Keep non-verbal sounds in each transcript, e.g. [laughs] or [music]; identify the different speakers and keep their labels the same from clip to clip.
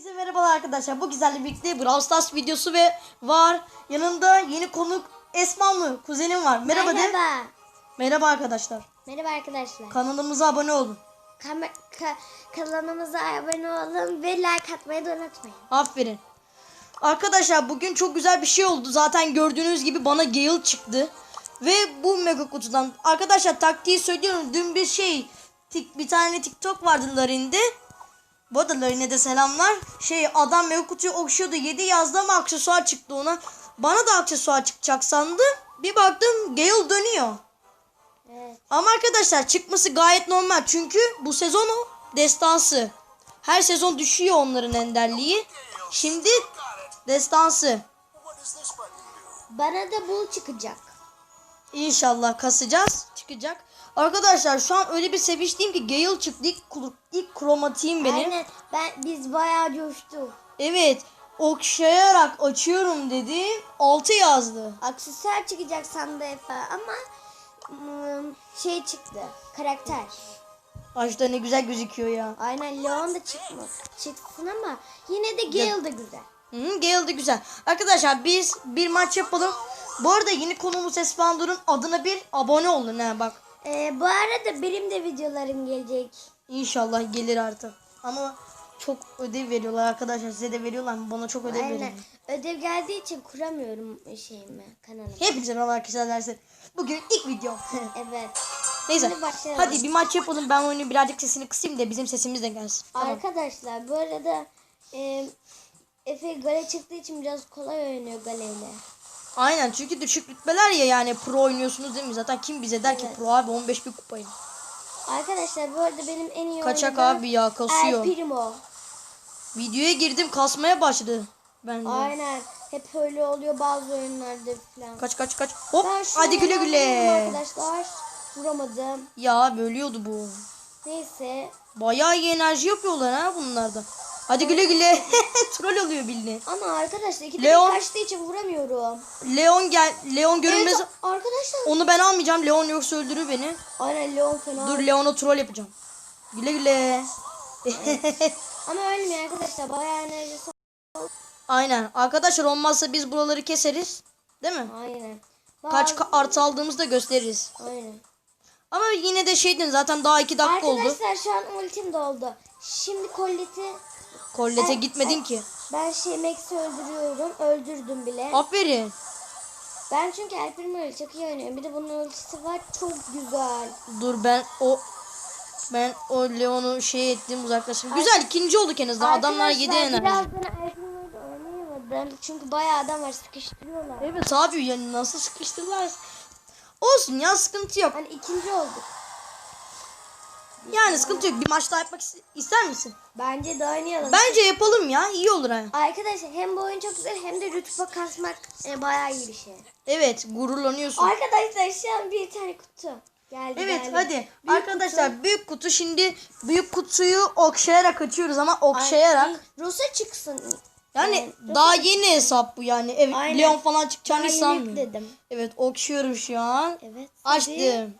Speaker 1: Herkese merhabalar arkadaşlar. Bu güzel birlikte Brawl Stars videosu ve var. Yanımda yeni konuk Esmanlı kuzenim var. Merhaba de.
Speaker 2: Merhaba.
Speaker 1: Merhaba arkadaşlar.
Speaker 2: Merhaba arkadaşlar.
Speaker 1: Kanalımıza abone olun.
Speaker 2: Kam- ka- kanalımıza abone olun ve like atmayı da unutmayın.
Speaker 1: Aferin. Arkadaşlar bugün çok güzel bir şey oldu. Zaten gördüğünüz gibi bana Gale çıktı. Ve bu mega kutudan. Arkadaşlar taktiği söylüyorum. Dün bir şey tik, bir tane TikTok vardı Larin'de. Bu arada Larin'e de selamlar. Şey adam mega kutuyu okşuyordu. 7 yazdı ama aksesuar çıktı ona. Bana da aksesuar çıkacak sandım. Bir baktım Gale dönüyor.
Speaker 2: Evet.
Speaker 1: Ama arkadaşlar çıkması gayet normal. Çünkü bu sezon o destansı. Her sezon düşüyor onların enderliği. Şimdi destansı.
Speaker 2: Bana da bu çıkacak.
Speaker 1: İnşallah kasacağız. Çıkacak. Arkadaşlar şu an öyle bir sevinçliyim ki Gale çıktı. İlk, ilk kromatiğim benim.
Speaker 2: Aynen. Ben biz bayağı coştuk.
Speaker 1: Evet. Okşayarak açıyorum dedi. 6 yazdı.
Speaker 2: Aksesuar çıkacak sandı Efe ama ım, şey çıktı. Karakter.
Speaker 1: Başta ne güzel gözüküyor ya.
Speaker 2: Aynen Leon da çıkma. Çıksın ama yine de Gale da güzel.
Speaker 1: Hı, Gale de güzel. Arkadaşlar biz bir maç yapalım. Bu arada yeni konumuz Espandur'un adına bir abone olun ha bak.
Speaker 2: Ee, bu arada benim de videolarım gelecek.
Speaker 1: İnşallah gelir artık. Ama çok ödev veriyorlar arkadaşlar. Size de veriyorlar mı? Bana çok ödev
Speaker 2: Aynen.
Speaker 1: veriyorlar.
Speaker 2: Ödev geldiği için kuramıyorum şeyimi kanalımı.
Speaker 1: Hepinize merhaba arkadaşlar dersin. Bugün ilk video. [laughs]
Speaker 2: Evet.
Speaker 1: Neyse. Hadi bir maç yapalım. Ben oyunu birazcık sesini kısayım da bizim sesimiz de gelsin. Tamam.
Speaker 2: Arkadaşlar bu arada e, Efe gale çıktığı için biraz kolay oynuyor galeyle.
Speaker 1: Aynen çünkü düşük rütbeler ya yani pro oynuyorsunuz değil mi? Zaten kim bize der ki
Speaker 2: Evet.
Speaker 1: pro abi 15 bin kupayı.
Speaker 2: Arkadaşlar bu arada benim en iyi
Speaker 1: Kaçak abi ya kasıyor.
Speaker 2: El Primo.
Speaker 1: Videoya girdim kasmaya başladı. Ben de.
Speaker 2: Aynen. Hep öyle oluyor bazı oyunlarda falan.
Speaker 1: Kaç kaç kaç. Hop hadi güle güle.
Speaker 2: Arkadaşlar vuramadım.
Speaker 1: Ya bölüyordu bu.
Speaker 2: Neyse.
Speaker 1: Bayağı iyi enerji yapıyorlar ha bunlarda. Hadi güle güle. [laughs] Troll oluyor bildiğin.
Speaker 2: Ama arkadaşlar iki
Speaker 1: Leon-
Speaker 2: kaçtığı için vuramıyorum.
Speaker 1: Leon gel Leon görünmez.
Speaker 2: Evet, arkadaşlar.
Speaker 1: Onu ben almayacağım. Leon yoksa öldürür beni.
Speaker 2: Aynen Leon fena.
Speaker 1: Dur Leon'a troll yapacağım. Güle güle.
Speaker 2: Ama ölmüyor arkadaşlar. Bayağı enerjisi. [laughs]
Speaker 1: Aynen. Arkadaşlar olmazsa biz buraları keseriz. Değil mi?
Speaker 2: Aynen.
Speaker 1: Kaç
Speaker 2: Bazı-
Speaker 1: ka- artı aldığımızda gösteririz.
Speaker 2: Aynen.
Speaker 1: Ama yine de şeydin zaten daha 2 dakika oldu.
Speaker 2: Arkadaşlar şu an ultim doldu. Şimdi Colette'i
Speaker 1: Kollete gitmedin
Speaker 2: ay.
Speaker 1: ki.
Speaker 2: ben şey Max'i öldürüyorum. Öldürdüm bile.
Speaker 1: Aferin.
Speaker 2: Ben çünkü El Primo'yu çok iyi oynuyorum. Bir de bunun ultisi var. Çok güzel.
Speaker 1: Dur ben o ben o Leon'u şey ettim uzaklaştım. Güzel ikinci olduk en azından. Adamlar 7
Speaker 2: Arkadaşlar,
Speaker 1: enerji.
Speaker 2: Birazdan El Primo'yu da oynayamadım. Çünkü bayağı adam var. Sıkıştırıyorlar.
Speaker 1: Evet abi yani nasıl sıkıştırırlar. Olsun ya sıkıntı yok.
Speaker 2: Hani ikinci olduk.
Speaker 1: Yani sıkıntı yok. Bir maç daha yapmak is- ister misin?
Speaker 2: Bence de oynayalım.
Speaker 1: Bence yapalım ya. iyi olur ha.
Speaker 2: Arkadaşlar hem bu oyun çok güzel hem de rütbe kasmak e, bayağı iyi bir şey.
Speaker 1: Evet gururlanıyorsun.
Speaker 2: Arkadaşlar şu an bir tane kutu. Geldi
Speaker 1: Evet
Speaker 2: geldi.
Speaker 1: hadi.
Speaker 2: Büyük
Speaker 1: Arkadaşlar büyük kutu şimdi büyük kutuyu okşayarak açıyoruz ama okşayarak.
Speaker 2: Ay, Rosa çıksın.
Speaker 1: Yani
Speaker 2: Evet,
Speaker 1: daha yeni hesap bu yani. Evet
Speaker 2: Aynen.
Speaker 1: Leon falan çıkacağını
Speaker 2: Daha yeni
Speaker 1: sanmıyorum.
Speaker 2: yükledim.
Speaker 1: Evet okşuyorum şu an.
Speaker 2: Evet. hadi.
Speaker 1: Açtım.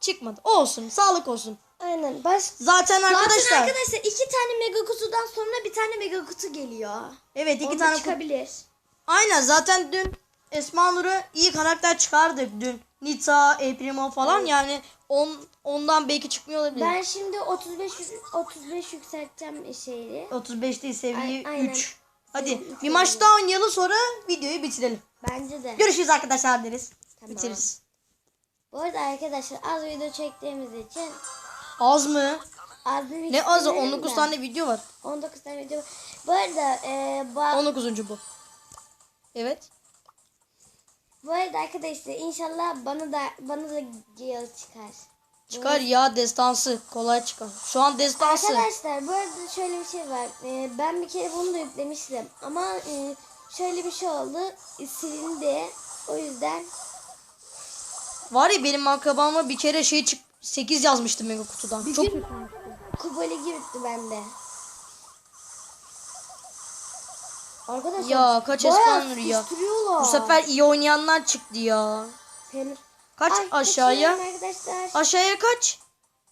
Speaker 1: Çıkmadı. Olsun. Sağlık olsun.
Speaker 2: Aynen. Baş...
Speaker 1: Zaten arkadaşlar.
Speaker 2: Zaten arkadaşlar iki tane mega kutudan sonra bir tane mega kutu geliyor.
Speaker 1: Evet iki
Speaker 2: Onda
Speaker 1: tane.
Speaker 2: çıkabilir.
Speaker 1: Aynen zaten dün Esma Nur'u iyi karakter çıkardık dün. Nita, El Primo falan yani on, ondan belki çıkmıyor olabilir.
Speaker 2: Ben şimdi 35 35 yükselteceğim şeyi.
Speaker 1: 35 değil seviye
Speaker 2: aynen.
Speaker 1: 3. Hadi
Speaker 2: Seviye
Speaker 1: bir maç daha oynayalım sonra videoyu bitirelim.
Speaker 2: Bence de.
Speaker 1: Görüşürüz arkadaşlar deriz.
Speaker 2: Tamam.
Speaker 1: Bitiririz.
Speaker 2: Bu arada arkadaşlar az video çektiğimiz için
Speaker 1: Az mı?
Speaker 2: az
Speaker 1: Ne azı
Speaker 2: istemedim
Speaker 1: 19
Speaker 2: de.
Speaker 1: tane video var.
Speaker 2: 19 tane video. var. Bu arada e, bu,
Speaker 1: 19. bu. Evet.
Speaker 2: bu arada arkadaşlar inşallah bana da bana da Gale çıkar.
Speaker 1: Çıkar ya destansı. Kolay çıkar. Şu an destansı.
Speaker 2: Arkadaşlar bu arada şöyle bir şey var. E, ben bir kere bunu da yüklemiştim ama e, şöyle bir şey oldu. E, silindi. O yüzden
Speaker 1: Var ya benim akrabama bir kere şey çık 8 yazmıştım mega kutudan. Çok
Speaker 2: gün Kubali gitti bende. Arkadaşlar
Speaker 1: Ya, kaç Espanur ya. bu sefer iyi oynayanlar çıktı ya. Kaç
Speaker 2: Ay,
Speaker 1: aşağıya? Aşağıya kaç?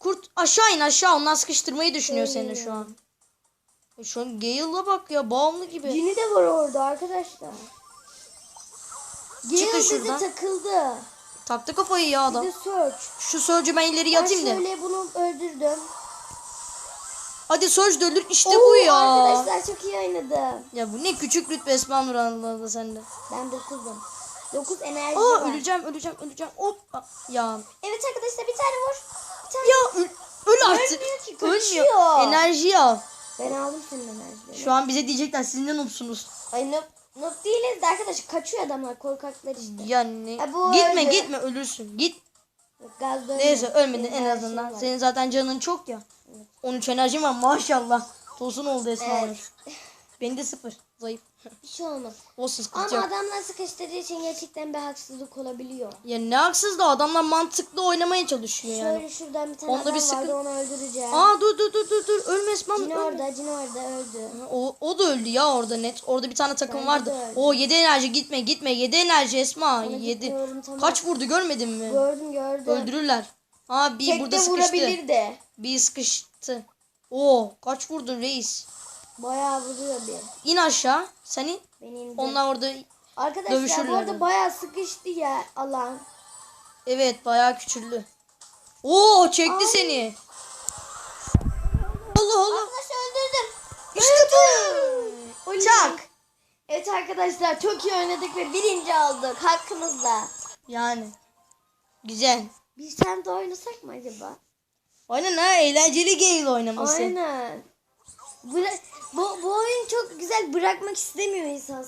Speaker 1: Kurt aşağı in aşağı. Onlar sıkıştırmayı düşünüyor seni
Speaker 2: Öyle
Speaker 1: şu an. Şu an Gale'a bak ya bağımlı gibi.
Speaker 2: Yeni de var orada arkadaşlar. Gale
Speaker 1: Çıkın
Speaker 2: bize
Speaker 1: şuradan.
Speaker 2: takıldı.
Speaker 1: Taktı kafayı ya
Speaker 2: Bir
Speaker 1: adam.
Speaker 2: de Surge.
Speaker 1: Şu Surge'ü ben ileri
Speaker 2: Ben
Speaker 1: yatayım da.
Speaker 2: şöyle bunu öldürdüm.
Speaker 1: Hadi Surge de ölür. İşte
Speaker 2: Oo,
Speaker 1: bu ya.
Speaker 2: Arkadaşlar çok iyi oynadım.
Speaker 1: Ya bu ne küçük rütbe Esma Nur Allah sende.
Speaker 2: Ben 9'um. 9 enerji
Speaker 1: Aa
Speaker 2: var.
Speaker 1: öleceğim öleceğim öleceğim. Hop. Ya.
Speaker 2: Evet arkadaşlar bir tane vur. Bir tane.
Speaker 1: Ya öl, öl artık.
Speaker 2: Ölmüyor ki,
Speaker 1: Ölmüyor.
Speaker 2: kaçıyor.
Speaker 1: Enerji al.
Speaker 2: Ben aldım senin enerjilerini.
Speaker 1: Şu an bize diyecekler siz ne noobsunuz.
Speaker 2: Ay noob, noob değiliz de arkadaşlar kaçıyor adamlar korkaklar işte.
Speaker 1: Yani
Speaker 2: Ha, bu
Speaker 1: gitme
Speaker 2: öldü.
Speaker 1: gitme ölürsün. Git.
Speaker 2: Gaz.
Speaker 1: Neyse ölmedin en azından. Senin zaten canın çok ya. 13 enerjin var maşallah. Tosun oldu Esma
Speaker 2: Evet.
Speaker 1: Nur. Benim de sıfır. Zayıf.
Speaker 2: Bir şey olmaz.
Speaker 1: Olsun sıkıntı
Speaker 2: Ama
Speaker 1: yok.
Speaker 2: adamlar sıkıştırdığı için gerçekten bir haksızlık olabiliyor.
Speaker 1: Ya ne haksız da adamlar mantıklı oynamaya çalışıyor yani.
Speaker 2: Şöyle şuradan bir tane
Speaker 1: Onda
Speaker 2: adam
Speaker 1: bir
Speaker 2: vardı
Speaker 1: sıkıntı-
Speaker 2: onu öldüreceğim.
Speaker 1: Aa dur dur dur dur dur ölme Esma Nur.
Speaker 2: Cini
Speaker 1: ölme.
Speaker 2: orada, Cini orada öldü.
Speaker 1: O, o da öldü ya orada net. Orada bir tane takım
Speaker 2: Bence
Speaker 1: vardı.
Speaker 2: de öldü.
Speaker 1: O 7 enerji gitme gitme. 7 enerji Esma. 7.
Speaker 2: gitmiyorum, tamam.
Speaker 1: Kaç vurdu görmedin mi?
Speaker 2: Gördüm gördüm.
Speaker 1: Öldürürler. Ha bir
Speaker 2: Tek
Speaker 1: burada
Speaker 2: de
Speaker 1: sıkıştı.
Speaker 2: vurabilir de.
Speaker 1: Bir sıkıştı. Oo kaç vurdun reis?
Speaker 2: Bayağı vuruyor bir.
Speaker 1: İn aşağı. Sen in.
Speaker 2: Beni indir.
Speaker 1: Onlar orada
Speaker 2: Arkadaşlar bu arada bayağı sıkıştı ya alan.
Speaker 1: evet bayağı küçüldü. Oo çekti
Speaker 2: Ay.
Speaker 1: seni. Allah Allah.
Speaker 2: Arkadaşlar öldürdüm.
Speaker 1: İşte bu. Çak.
Speaker 2: Evet arkadaşlar çok iyi oynadık ve birinci olduk hakkımızla.
Speaker 1: Yani. Güzel.
Speaker 2: Bir tane de oynasak mı acaba?
Speaker 1: Aynen ha eğlenceli Gale oynaması.
Speaker 2: Aynen. Bıra- bu, bu oyun çok güzel bırakmak istemiyor insan.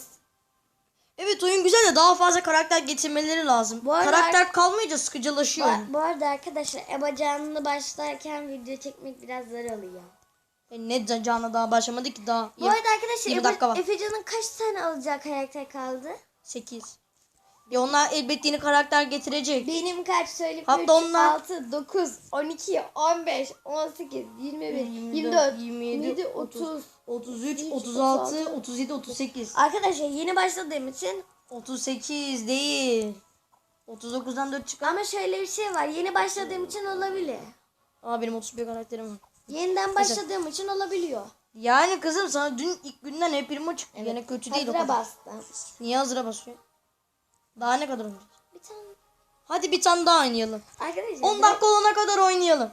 Speaker 1: Evet oyun güzel de daha fazla karakter getirmeleri lazım.
Speaker 2: Bu arada-
Speaker 1: karakter kalmayınca sıkıcılaşıyor.
Speaker 2: Bu, bu arada arkadaşlar Eba canlı başlarken video çekmek biraz zor oluyor.
Speaker 1: E, ne ca- canlı daha başlamadı ki daha.
Speaker 2: Bu arada arkadaşlar
Speaker 1: 20
Speaker 2: Eba. Efecan'ın kaç tane alacağı karakter kaldı?
Speaker 1: 8. Ya onlar elbette yeni karakter getirecek.
Speaker 2: Benim kaç söyleyeyim?
Speaker 1: Hatta
Speaker 2: 3,
Speaker 1: onlar-
Speaker 2: 6, 9, 12, 15, 18, 21,
Speaker 1: 24,
Speaker 2: 24,
Speaker 1: 27,
Speaker 2: 27, 30.
Speaker 1: 33,
Speaker 2: 33,
Speaker 1: 36,
Speaker 2: 36,
Speaker 1: 37, 38.
Speaker 2: Arkadaşlar yeni başladığım için
Speaker 1: 38 değil. 39'dan 4 çıkar.
Speaker 2: ama şöyle bir şey var. Yeni başladığım için olabilir.
Speaker 1: Aa benim 31 karakterim var.
Speaker 2: Yeniden başladığım için olabiliyor.
Speaker 1: Yani kızım sana dün ilk günden hep primo çıktı. Yine kötü değil o
Speaker 2: Hazıra
Speaker 1: kadar.
Speaker 2: bastım.
Speaker 1: Niye hazıra basıyor? Daha ne kadar oynayacağız?
Speaker 2: Bir tane.
Speaker 1: Hadi bir tane daha oynayalım.
Speaker 2: Arkadaşlar
Speaker 1: 10 dakika olana kadar oynayalım.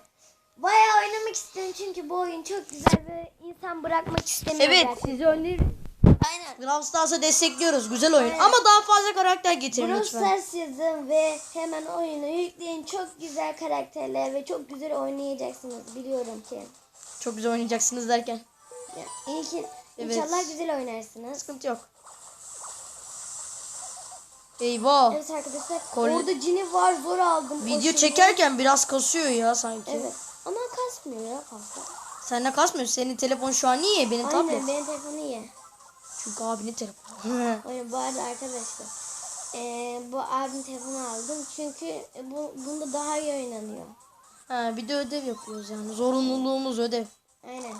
Speaker 2: bayağı oynamak istiyorum çünkü bu oyun çok güzel ve insan bırakmak istemiyor.
Speaker 1: Evet
Speaker 2: gerçekten.
Speaker 1: sizi öneririm.
Speaker 2: Aynen.
Speaker 1: Brawl Stars'a destekliyoruz. Güzel oyun.
Speaker 2: Aynen.
Speaker 1: Ama daha fazla karakter getirin
Speaker 2: Brawl
Speaker 1: lütfen.
Speaker 2: Stars yazın ve hemen oyunu yükleyin. Çok güzel karakterler ve çok güzel oynayacaksınız biliyorum ki.
Speaker 1: Çok güzel oynayacaksınız derken.
Speaker 2: Ya, iyi ki
Speaker 1: Evet.
Speaker 2: inşallah güzel oynarsınız.
Speaker 1: Sıkıntı yok. Eyvah.
Speaker 2: Evet arkadaşlar
Speaker 1: Kol-
Speaker 2: orada cini var zor aldım.
Speaker 1: Video çekerken biraz kasıyor ya sanki.
Speaker 2: Evet ama kasmıyor ya fazla.
Speaker 1: Sen ne kasmıyorsun? Senin telefon şu an niye? Benim
Speaker 2: Aynen
Speaker 1: tablet.
Speaker 2: benim telefonu iyi.
Speaker 1: Çünkü abinin telefonu. [laughs]
Speaker 2: Oyun bu arada arkadaşlar. eee, bu abim telefonu aldım çünkü bu bunda daha iyi oynanıyor.
Speaker 1: ha, bir de ödev yapıyoruz yani. Zorunluluğumuz ödev.
Speaker 2: Aynen.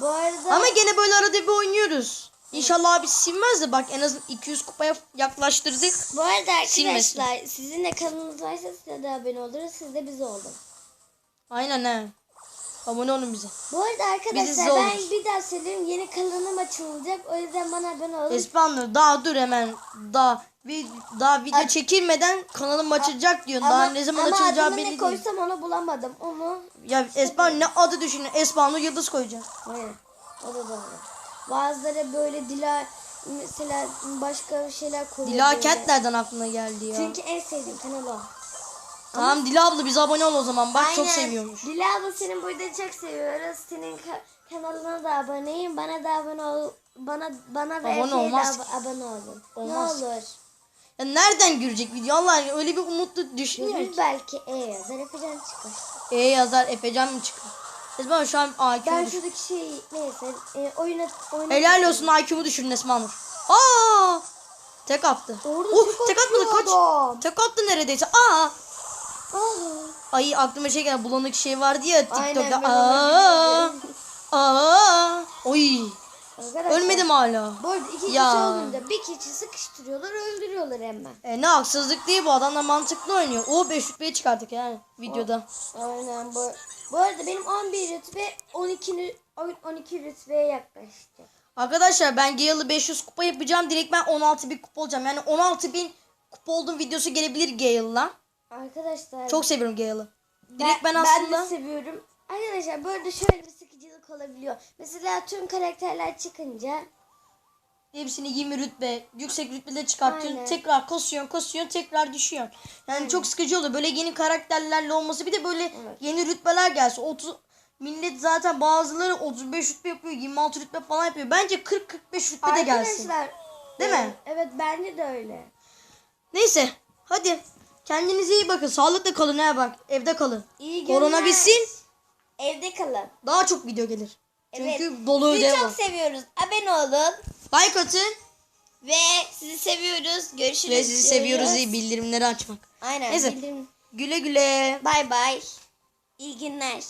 Speaker 2: Bu arada
Speaker 1: Ama gene böyle arada bir oynuyoruz. İnşallah abi silmez de bak en azından 200 kupaya yaklaştırdık.
Speaker 2: bu arada
Speaker 1: silmesin.
Speaker 2: arkadaşlar sizin de kanalınız varsa size de abone oluruz. Siz de bize olun.
Speaker 1: Aynen he. Abone olun bize.
Speaker 2: Bu arada arkadaşlar ben
Speaker 1: oluruz.
Speaker 2: bir daha söyleyeyim yeni kanalım açılacak. O yüzden bana abone olun.
Speaker 1: Espanlı daha dur hemen. Daha bir daha video çekilmeden kanalım açılacak diyorsun. Daha ne zaman
Speaker 2: ama
Speaker 1: açılacağı belli
Speaker 2: ne
Speaker 1: değil.
Speaker 2: koysam onu bulamadım. Onu
Speaker 1: Ya Espanlı ne adı düşünün. Espanlı yıldız koyacağım.
Speaker 2: Aynen. O da doğru. Bazıları böyle dila mesela başka şeyler koyuyor.
Speaker 1: Dila
Speaker 2: böyle.
Speaker 1: Kent nereden aklına geldi ya?
Speaker 2: Çünkü en sevdiğim kanal o.
Speaker 1: Tamam Dila abla biz abone ol o zaman. Bak çok
Speaker 2: Aynen.
Speaker 1: seviyormuş.
Speaker 2: Dila abla senin burada çok seviyoruz. Senin ka- kanalına da aboneyim. Bana da abone ol. Bana bana ve
Speaker 1: Abone olmaz
Speaker 2: ab- abone olun.
Speaker 1: Olmaz.
Speaker 2: Ne olur.
Speaker 1: Ya nereden görecek video? Allah aşkına öyle bir umutlu düşünüyor
Speaker 2: Görür
Speaker 1: ki.
Speaker 2: belki E yazar Efecan çıkar.
Speaker 1: E yazar Efecan mı çıkıyor? Esma şu an IQ'mu
Speaker 2: Ben
Speaker 1: düşün.
Speaker 2: şuradaki şey neyse e, oyuna oyuna
Speaker 1: Helal olsun IQ'mu düşürün Esma Nur. Aa! Tek attı.
Speaker 2: Orada
Speaker 1: Oh,
Speaker 2: tek
Speaker 1: atmadı
Speaker 2: atıyor
Speaker 1: kaç.
Speaker 2: adam.
Speaker 1: Tek attı neredeyse. Aa!
Speaker 2: Ah.
Speaker 1: Ay aklıma şey geldi. Bulanık şey vardı ya
Speaker 2: Aynen,
Speaker 1: TikTok'ta.
Speaker 2: ben
Speaker 1: Aa!
Speaker 2: biliyorum.
Speaker 1: Aa! Oy!
Speaker 2: Arkadaşlar,
Speaker 1: Ölmedim hala.
Speaker 2: Bu arada iki
Speaker 1: Ya.
Speaker 2: kişi olduğunda bir kişi sıkıştırıyorlar öldürüyorlar hemen.
Speaker 1: E ne haksızlık değil bu adamlar mantıklı oynuyor. O 5 rütbeyi çıkarttık yani videoda.
Speaker 2: Aynen bu. Bu arada benim 11 rütbe 12 oyun 12 rütbeye yaklaşacak.
Speaker 1: Arkadaşlar ben Gale'ı 500 kupa yapacağım. Direkt ben 16 bin kupa olacağım. Yani 16 bin kupa olduğum videosu gelebilir Gale'la.
Speaker 2: Arkadaşlar
Speaker 1: Çok seviyorum Gale'ı. Direkt ben, aslında...
Speaker 2: Ben de seviyorum. Arkadaşlar böyle şöyle bir sıkıcılık olabiliyor. Mesela tüm karakterler çıkınca
Speaker 1: Hepsini 20 rütbe, yüksek rütbede çıkartıyorsun.
Speaker 2: Aynen.
Speaker 1: Tekrar kasıyorsun, kasıyorsun, tekrar düşüyorsun. Yani çok sıkıcı oluyor. Böyle yeni karakterlerle olması bir de böyle
Speaker 2: Evet.
Speaker 1: yeni rütbeler gelsin. 30 millet zaten bazıları 35 rütbe yapıyor, 26 rütbe falan yapıyor. Bence 40-45 rütbe de gelsin.
Speaker 2: arkadaşlar
Speaker 1: Değil
Speaker 2: e,
Speaker 1: mi?
Speaker 2: Evet bence de öyle.
Speaker 1: Neyse, hadi. Kendinize iyi bakın. Sağlıkla kalın ha bak. Evde kalın.
Speaker 2: İyi
Speaker 1: Korona
Speaker 2: günler.
Speaker 1: bitsin.
Speaker 2: Evde kalın.
Speaker 1: Daha çok video gelir. Çünkü
Speaker 2: Evet.
Speaker 1: dolu ödev
Speaker 2: çok
Speaker 1: var.
Speaker 2: seviyoruz. Abone olun.
Speaker 1: Like atın.
Speaker 2: Ve sizi seviyoruz. Görüşürüz.
Speaker 1: Ve sizi seviyoruz diye bildirimleri açmak.
Speaker 2: Aynen.
Speaker 1: Neyse.
Speaker 2: bildirim-
Speaker 1: Güle güle.
Speaker 2: Bay bay. İyi günler.